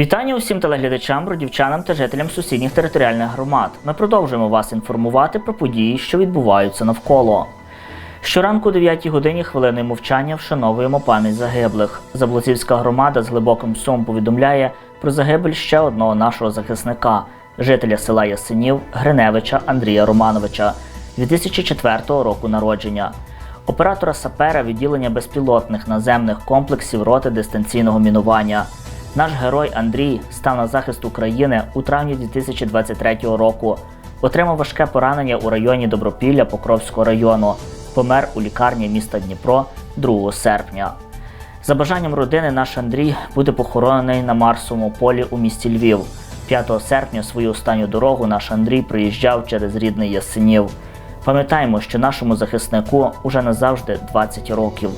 Вітання усім телеглядачам, бродівчанам та жителям сусідніх територіальних громад. Ми продовжуємо вас інформувати про події, що відбуваються навколо. Щоранку о 9 годині хвилиною мовчання вшановуємо пам'ять загиблих. Заблоцівська громада з глибоким сумом повідомляє про загибель ще одного нашого захисника, жителя села Ясенів Гриневича Андрія Романовича 2004 року народження. Оператора сапера відділення безпілотних наземних комплексів роти дистанційного мінування. Наш герой Андрій став на захист України у травні 2023 року. Отримав важке поранення у районі Добропілля Покровського району. Помер у лікарні міста Дніпро 2 серпня. За бажанням родини наш Андрій буде похоронений на Марсовому полі у місті Львів. 5 серпня свою останню дорогу наш Андрій приїжджав через рідний Ясенів. Пам'ятаємо, що нашому захиснику уже назавжди 20 років.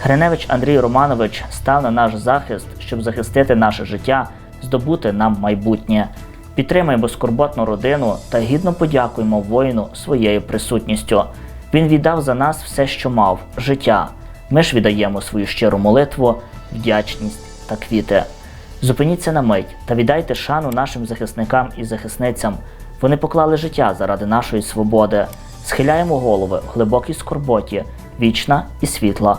Гриневич Андрій Романович став на наш захист, щоб захистити наше життя, здобути нам майбутнє. Підтримаємо скорботну родину та гідно подякуємо воїну своєю присутністю. Він віддав за нас все, що мав життя. Ми ж віддаємо свою щиру молитву, вдячність та квіти. Зупиніться на мить та віддайте шану нашим захисникам і захисницям. Вони поклали життя заради нашої свободи. Схиляємо голови в глибокій скорботі, вічна і світла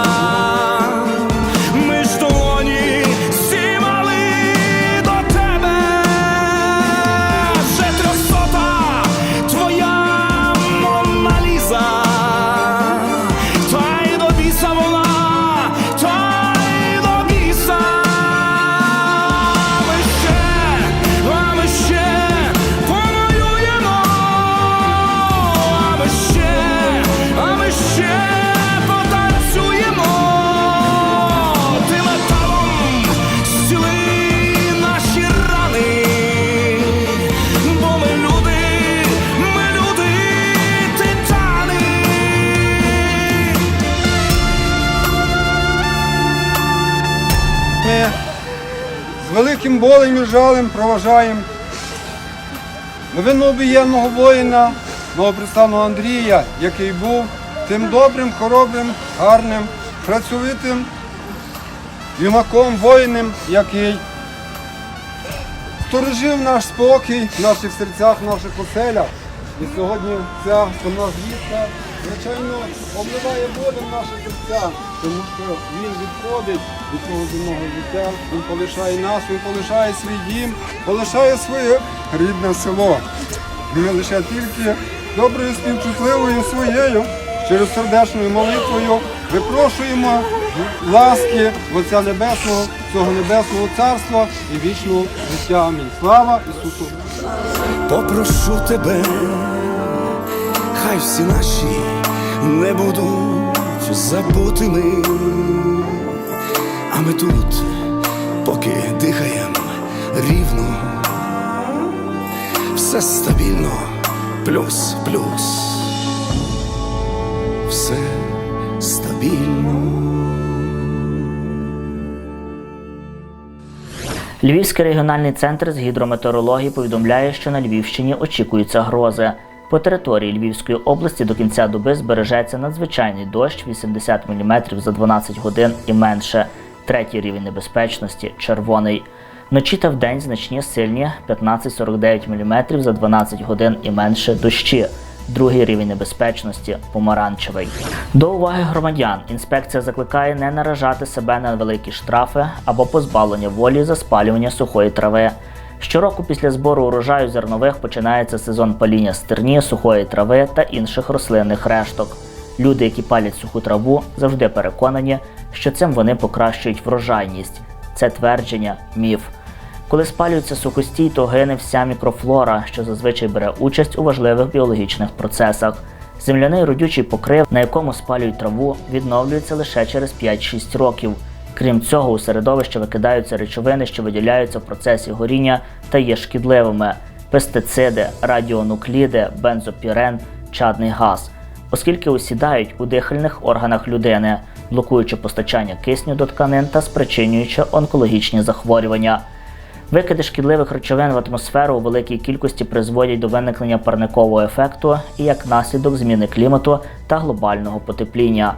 Великим болем і жалем проважаємо новину новиннообієнного воїна, новоприставного Андрія, який був тим добрим, хоробрим, гарним, працьовитим юнаком, воїном, який сторожив наш спокій в наших серцях, в наших оселях. І сьогодні ця сумна звістка, звичайно, обливає болем наші серця, тому що він відходить від цього земного життя, він полишає нас, він полишає свій дім, полишає своє рідне село. Ми лише тільки доброю співчутливою своєю, через сердечною молитвою випрошуємо ласки Отця Небесного, цього небесного царства і вічного життя. Амінь. Слава Ісусу! Попрошу тебе, хай всі наші не будуть забутими, а ми тут, поки дихаємо рівно, все стабільно, плюс, плюс, все стабільно. Львівський регіональний центр з гідрометеорології повідомляє, що на Львівщині очікуються грози. По території Львівської області до кінця доби збережеться надзвичайний дощ 80 мм за 12 годин і менше. Третій рівень небезпечності червоний. Вночі та вдень значні сильні 15-49 мм за 12 годин і менше дощі. другий рівень небезпечності помаранчевий. До уваги громадян інспекція закликає не наражати себе на великі штрафи або позбавлення волі за спалювання сухої трави. Щороку після збору урожаю зернових починається сезон паління стерні, сухої трави та інших рослинних решток. Люди, які палять суху траву, завжди переконані, що цим вони покращують врожайність. Це твердження міф. Коли спалюється сухостій, то гине вся мікрофлора, що зазвичай бере участь у важливих біологічних процесах. Земляний родючий покрив, на якому спалюють траву, відновлюється лише через 5-6 років. Крім цього, у середовище викидаються речовини, що виділяються в процесі горіння та є шкідливими: пестициди, радіонукліди, бензопірен, чадний газ, оскільки осідають у дихальних органах людини, блокуючи постачання кисню до тканин та спричинюючи онкологічні захворювання. Викиди шкідливих речовин в атмосферу у великій кількості призводять до виникнення парникового ефекту і як наслідок зміни клімату та глобального потепління.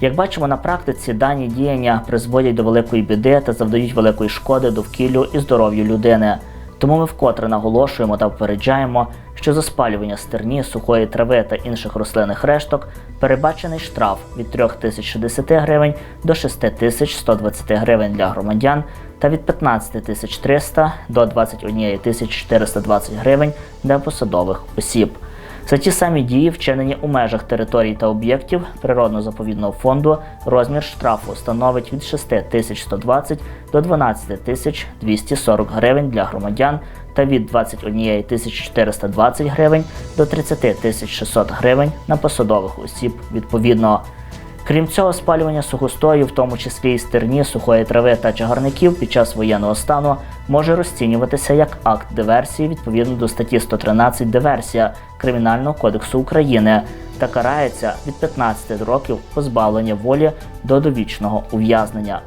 Як бачимо на практиці, дані діяння призводять до великої біди та завдають великої шкоди довкіллю і здоров'ю людини. Тому ми вкотре наголошуємо та попереджаємо, що за спалювання стерні, сухої трави та інших рослинних решток передбачений штраф від 3060 гривень до 6120 гривень для громадян та від 15300 до 21420 гривень для посадових осіб. За ті самі дії, вчинені у межах територій та об'єктів природно-заповідного фонду, розмір штрафу становить від 6120 до 12240 гривень для громадян та від 21420 гривень до 30600 гривень на посадових осіб відповідно. Крім цього, спалювання сухостою, в тому числі і стерні, сухої трави та чагарників під час воєнного стану, може розцінюватися як акт диверсії відповідно до статті 113 диверсія Кримінального кодексу України та карається від 15 років позбавлення волі до довічного ув'язнення.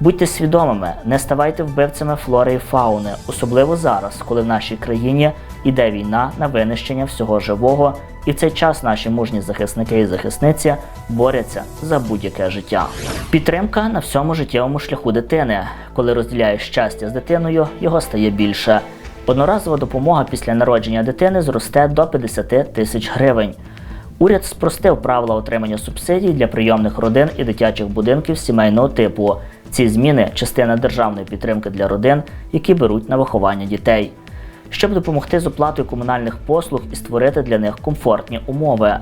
Будьте свідомими, не ставайте вбивцями флори і фауни, особливо зараз, коли в нашій країні іде війна на винищення всього живого, і в цей час наші мужні захисники і захисниці борються за будь-яке життя. Підтримка на всьому життєвому шляху дитини. Коли розділяєш щастя з дитиною, його стає більше. Одноразова допомога після народження дитини зросте до 50 тисяч гривень. Уряд спростив правила отримання субсидій для прийомних родин і дитячих будинків сімейного типу. Ці зміни частина державної підтримки для родин, які беруть на виховання дітей, щоб допомогти з оплатою комунальних послуг і створити для них комфортні умови.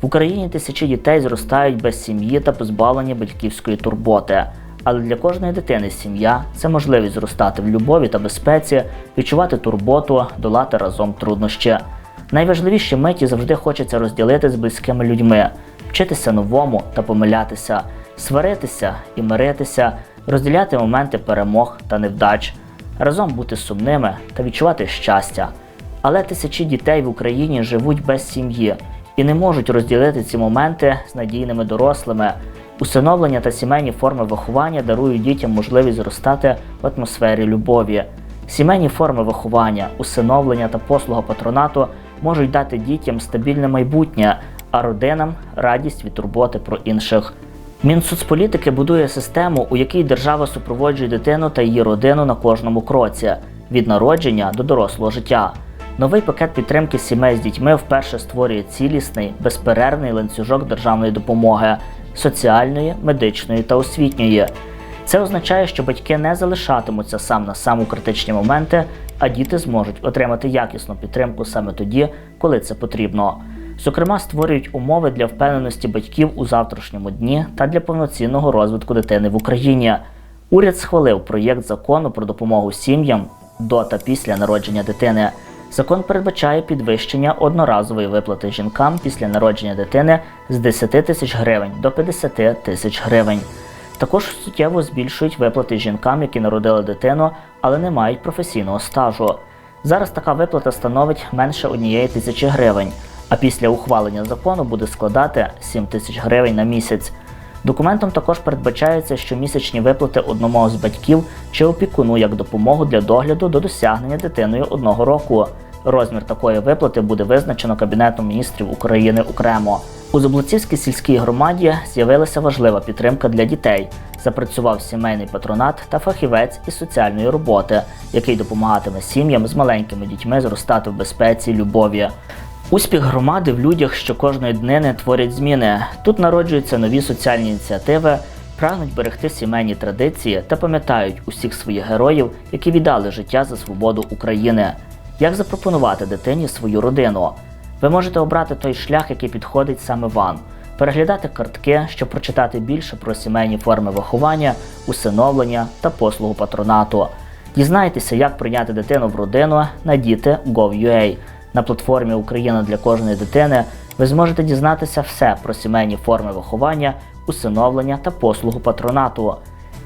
В Україні тисячі дітей зростають без сім'ї та позбавлені батьківської турботи. Але для кожної дитини сім'я це можливість зростати в любові та безпеці, відчувати турботу, долати разом труднощі. Найважливіші миті завжди хочеться розділити з близькими людьми, вчитися новому та помилятися, сваритися і миритися, розділяти моменти перемог та невдач, разом бути сумними та відчувати щастя. Але тисячі дітей в Україні живуть без сім'ї і не можуть розділити ці моменти з надійними дорослими. Усиновлення та сімейні форми виховання дарують дітям можливість зростати в атмосфері любові. Сімейні форми виховання, усиновлення та послуга патронату можуть дати дітям стабільне майбутнє, а родинам радість від турботи про інших. Мінсоцполітики будує систему, у якій держава супроводжує дитину та її родину на кожному кроці від народження до дорослого життя. Новий пакет підтримки сімей з дітьми вперше створює цілісний, безперервний ланцюжок державної допомоги соціальної, медичної та освітньої. Це означає, що батьки не залишатимуться сам на сам у критичні моменти, а діти зможуть отримати якісну підтримку саме тоді, коли це потрібно. Зокрема, створюють умови для впевненості батьків у завтрашньому дні та для повноцінного розвитку дитини в Україні. Уряд схвалив проєкт закону про допомогу сім'ям до та після народження дитини. Закон передбачає підвищення одноразової виплати жінкам після народження дитини з 10 тисяч гривень до 50 тисяч гривень. Також суттєво збільшують виплати жінкам, які народили дитину, але не мають професійного стажу. Зараз така виплата становить менше однієї тисячі гривень, а після ухвалення закону буде складати 7 тисяч гривень на місяць. Документом також передбачається щомісячні виплати одному з батьків чи опікуну як допомогу для догляду до досягнення дитиною одного року. Розмір такої виплати буде визначено Кабінетом міністрів України окремо. У Заблоцівській сільській громаді з'явилася важлива підтримка для дітей. Запрацював сімейний патронат та фахівець із соціальної роботи, який допомагатиме сім'ям з маленькими дітьми зростати в безпеці, любові. Успіх громади в людях, що кожної днини творять зміни. Тут народжуються нові соціальні ініціативи, прагнуть берегти сімейні традиції та пам'ятають усіх своїх героїв, які віддали життя за свободу України. Як запропонувати дитині свою родину? Ви можете обрати той шлях, який підходить саме вам. Переглядати картки, щоб прочитати більше про сімейні форми виховання, усиновлення та послугу патронату. Дізнайтеся, як прийняти дитину в родину на діти.gov.ua. На платформі Україна для кожної дитини ви зможете дізнатися все про сімейні форми виховання, усиновлення та послугу патронату.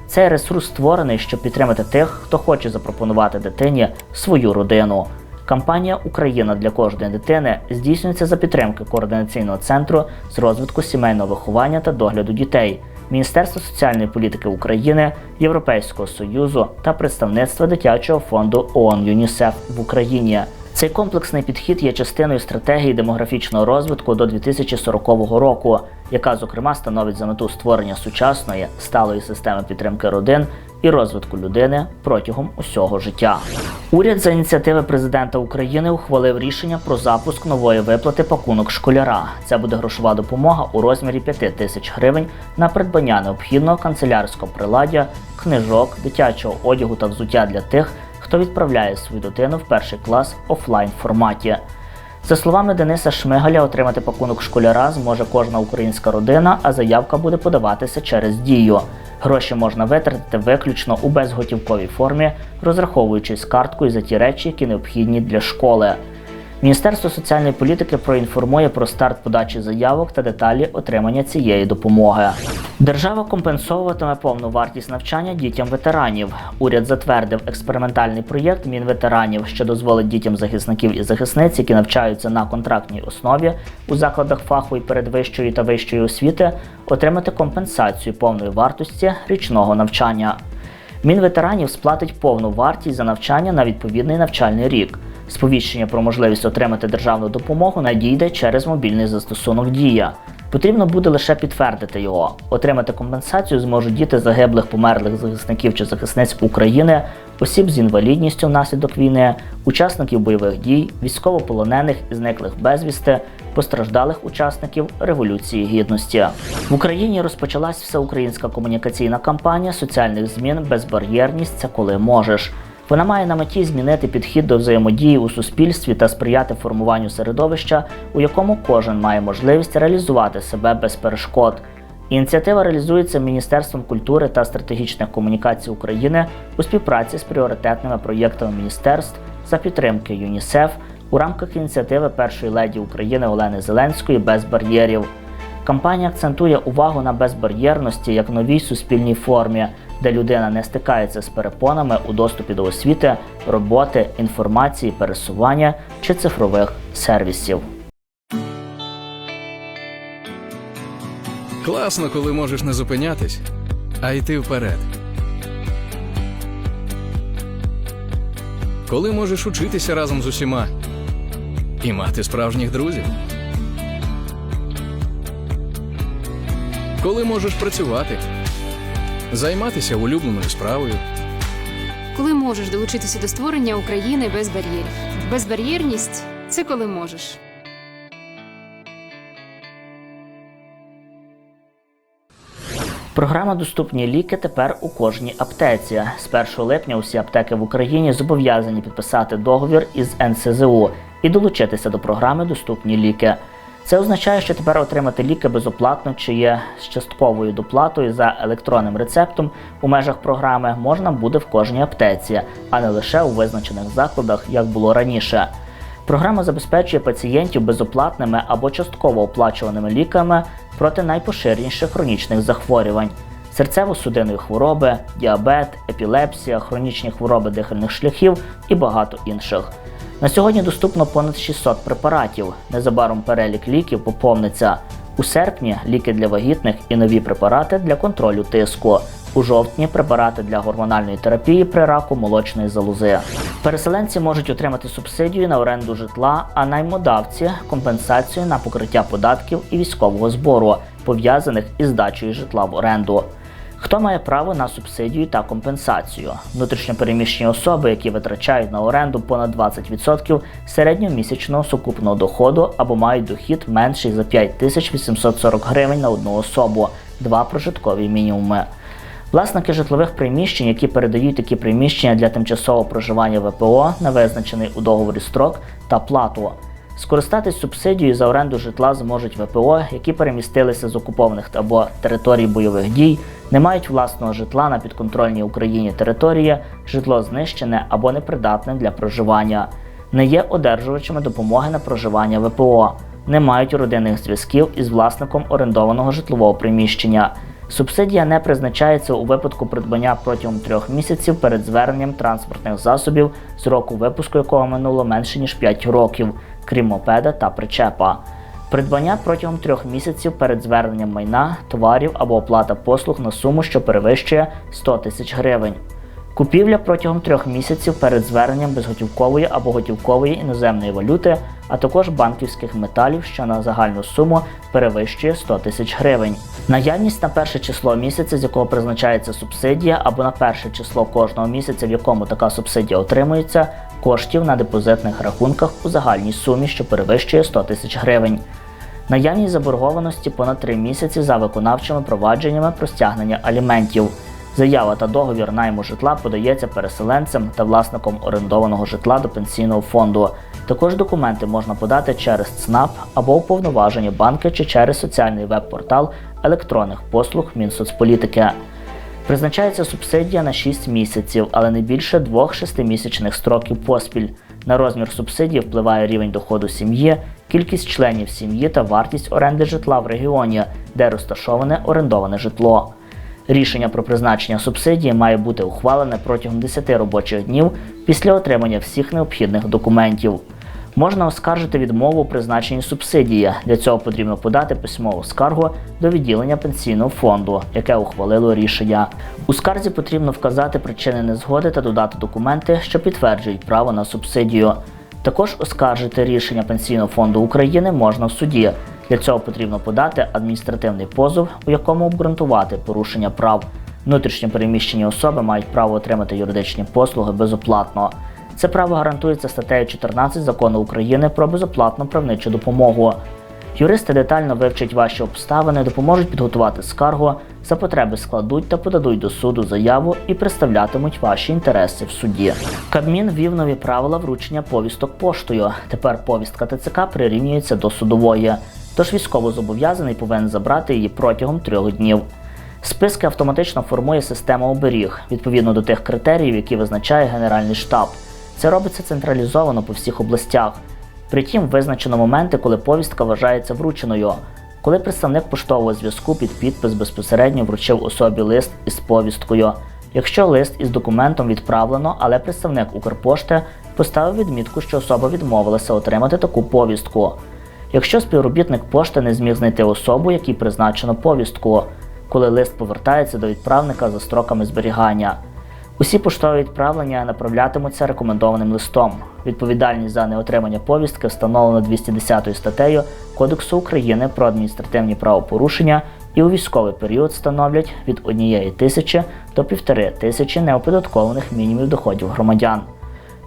Цей ресурс створений, щоб підтримати тих, хто хоче запропонувати дитині свою родину. Кампанія Україна для кожної дитини здійснюється за підтримки координаційного центру з розвитку сімейного виховання та догляду дітей, Міністерства соціальної політики України, Європейського Союзу та представництва дитячого фонду ООН ЮНІСЕФ в Україні. Цей комплексний підхід є частиною стратегії демографічного розвитку до 2040 року, яка зокрема становить за мету створення сучасної сталої системи підтримки родин і розвитку людини протягом усього життя. Уряд за ініціативи президента України ухвалив рішення про запуск нової виплати пакунок школяра. Це буде грошова допомога у розмірі 5 тисяч гривень на придбання необхідного канцелярського приладдя, книжок, дитячого одягу та взуття для тих, хто відправляє свою дитину в перший клас офлайн форматі. За словами Дениса Шмигаля, отримати пакунок школяра зможе кожна українська родина, а заявка буде подаватися через дію. Гроші можна витратити виключно у безготівковій формі, розраховуючись карткою за ті речі, які необхідні для школи. Міністерство соціальної політики проінформує про старт подачі заявок та деталі отримання цієї допомоги. Держава компенсовуватиме повну вартість навчання дітям ветеранів. Уряд затвердив експериментальний проєкт Мінветеранів, що дозволить дітям захисників і захисниць, які навчаються на контрактній основі у закладах фахової передвищої та вищої освіти, отримати компенсацію повної вартості річного навчання. Мінветеранів сплатить повну вартість за навчання на відповідний навчальний рік. Сповіщення про можливість отримати державну допомогу надійде через мобільний застосунок Дія. Потрібно буде лише підтвердити його. Отримати компенсацію зможуть діти загиблих померлих захисників чи захисниць України, осіб з інвалідністю внаслідок війни, учасників бойових дій, військовополонених і зниклих безвісти, постраждалих учасників Революції Гідності. В Україні розпочалась всеукраїнська комунікаційна кампанія соціальних змін Безбар'єрність це коли можеш. Вона має на меті змінити підхід до взаємодії у суспільстві та сприяти формуванню середовища, у якому кожен має можливість реалізувати себе без перешкод. Ініціатива реалізується Міністерством культури та стратегічних комунікацій України у співпраці з пріоритетними проєктами міністерств за підтримки ЮНІСЕФ у рамках ініціативи першої леді України Олени Зеленської без бар'єрів. Кампанія акцентує увагу на безбар'єрності як новій суспільній формі, де людина не стикається з перепонами у доступі до освіти, роботи, інформації, пересування чи цифрових сервісів. Класно, коли можеш не зупинятись, а йти вперед. Коли можеш учитися разом з усіма і мати справжніх друзів. Коли можеш працювати, займатися улюбленою справою. Коли можеш долучитися до створення України без бар'єрів. Безбар'єрність це коли можеш. Програма Доступні ліки тепер у кожній аптеці. З 1 липня усі аптеки в Україні зобов'язані підписати договір із НСЗУ і долучитися до програми Доступні ліки. Це означає, що тепер отримати ліки безоплатно чи є з частковою доплатою за електронним рецептом у межах програми можна буде в кожній аптеці, а не лише у визначених закладах, як було раніше. Програма забезпечує пацієнтів безоплатними або частково оплачуваними ліками проти найпоширеніших хронічних захворювань: серцево-судинної хвороби, діабет, епілепсія, хронічні хвороби дихальних шляхів і багато інших. На сьогодні доступно понад 600 препаратів. Незабаром перелік ліків поповниться. У серпні ліки для вагітних і нові препарати для контролю тиску. У жовтні препарати для гормональної терапії при раку молочної залози. Переселенці можуть отримати субсидію на оренду житла, а наймодавці компенсацію на покриття податків і військового збору, пов'язаних із здачею житла в оренду. Хто має право на субсидію та компенсацію? Внутрішньопереміщені особи, які витрачають на оренду понад 20% середньомісячного сукупного доходу або мають дохід менший за 5840 гривень на одну особу, два прожиткові мінімуми. Власники житлових приміщень, які передають такі приміщення для тимчасового проживання ВПО на визначений у договорі строк та плату. Скористатись субсидією за оренду житла зможуть ВПО, які перемістилися з окупованих або територій бойових дій, не мають власного житла на підконтрольній Україні території, житло знищене або непридатне для проживання, не є одержувачами допомоги на проживання ВПО, не мають родинних зв'язків із власником орендованого житлового приміщення. Субсидія не призначається у випадку придбання протягом трьох місяців перед зверненням транспортних засобів, з року випуску якого минуло менше ніж 5 років, крім мопеда та причепа. Придбання протягом трьох місяців перед зверненням майна, товарів або оплата послуг на суму, що перевищує 100 тисяч гривень. Купівля протягом трьох місяців перед зверненням безготівкової або готівкової іноземної валюти, а також банківських металів, що на загальну суму перевищує 100 тисяч гривень. Наявність на перше число місяця, з якого призначається субсидія, або на перше число кожного місяця, в якому така субсидія отримується, коштів на депозитних рахунках у загальній сумі, що перевищує 100 тисяч гривень. Наявність заборгованості понад 3 місяці за виконавчими провадженнями про стягнення аліментів. Заява та договір найму житла подається переселенцям та власникам орендованого житла до пенсійного фонду. Також документи можна подати через ЦНАП або уповноважені банки чи через соціальний веб-портал електронних послуг Мінсоцполітики. Призначається субсидія на 6 місяців, але не більше двох шестимісячних строків поспіль. На розмір субсидії впливає рівень доходу сім'ї, кількість членів сім'ї та вартість оренди житла в регіоні, де розташоване орендоване житло. Рішення про призначення субсидії має бути ухвалене протягом 10 робочих днів після отримання всіх необхідних документів. Можна оскаржити відмову у призначенні субсидії. Для цього потрібно подати письмову скаргу до відділення пенсійного фонду, яке ухвалило рішення. У скарзі потрібно вказати причини незгоди та додати документи, що підтверджують право на субсидію. Також оскаржити рішення Пенсійного фонду України можна в суді. Для цього потрібно подати адміністративний позов, у якому обґрунтувати порушення прав. Внутрішньо переміщені особи мають право отримати юридичні послуги безоплатно. Це право гарантується статтею 14 закону України про безоплатну правничу допомогу. Юристи детально вивчать ваші обставини, допоможуть підготувати скаргу, за потреби складуть та подадуть до суду заяву і представлятимуть ваші інтереси в суді. Кабмін ввів нові правила вручення повісток поштою. Тепер повістка ТЦК прирівнюється до судової, тож військовозобов'язаний повинен забрати її протягом трьох днів. Списки автоматично формує система оберіг відповідно до тих критеріїв, які визначає Генеральний штаб. Це робиться централізовано по всіх областях. Притім, визначено моменти, коли повістка вважається врученою. Коли представник поштового зв'язку під підпис безпосередньо вручив особі лист із повісткою. Якщо лист із документом відправлено, але представник Укрпошти поставив відмітку, що особа відмовилася отримати таку повістку. Якщо співробітник пошти не зміг знайти особу, якій призначено повістку, коли лист повертається до відправника за строками зберігання. Усі поштові відправлення направлятимуться рекомендованим листом. Відповідальність за неотримання повістки встановлено 210 статтею Кодексу України про адміністративні правопорушення і у військовий період становлять від 1 тисячі до 1,5 тисячі неоподаткованих мінімумів доходів громадян,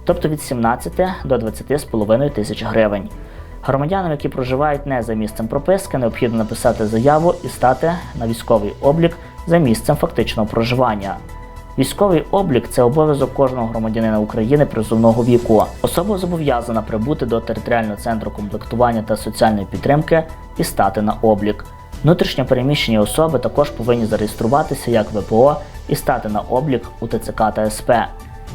тобто від 17 до 20,5 тисяч гривень. Громадянам, які проживають не за місцем прописки, необхідно написати заяву і стати на військовий облік за місцем фактичного проживання. Військовий облік це обов'язок кожного громадянина України призовного віку. Особа зобов'язана прибути до територіального центру комплектування та соціальної підтримки і стати на облік. Внутрішньо переміщені особи також повинні зареєструватися як ВПО і стати на облік у ТЦК та СП.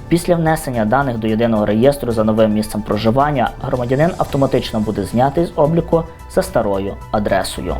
Після внесення даних до єдиного реєстру за новим місцем проживання громадянин автоматично буде знятий з обліку за старою адресою.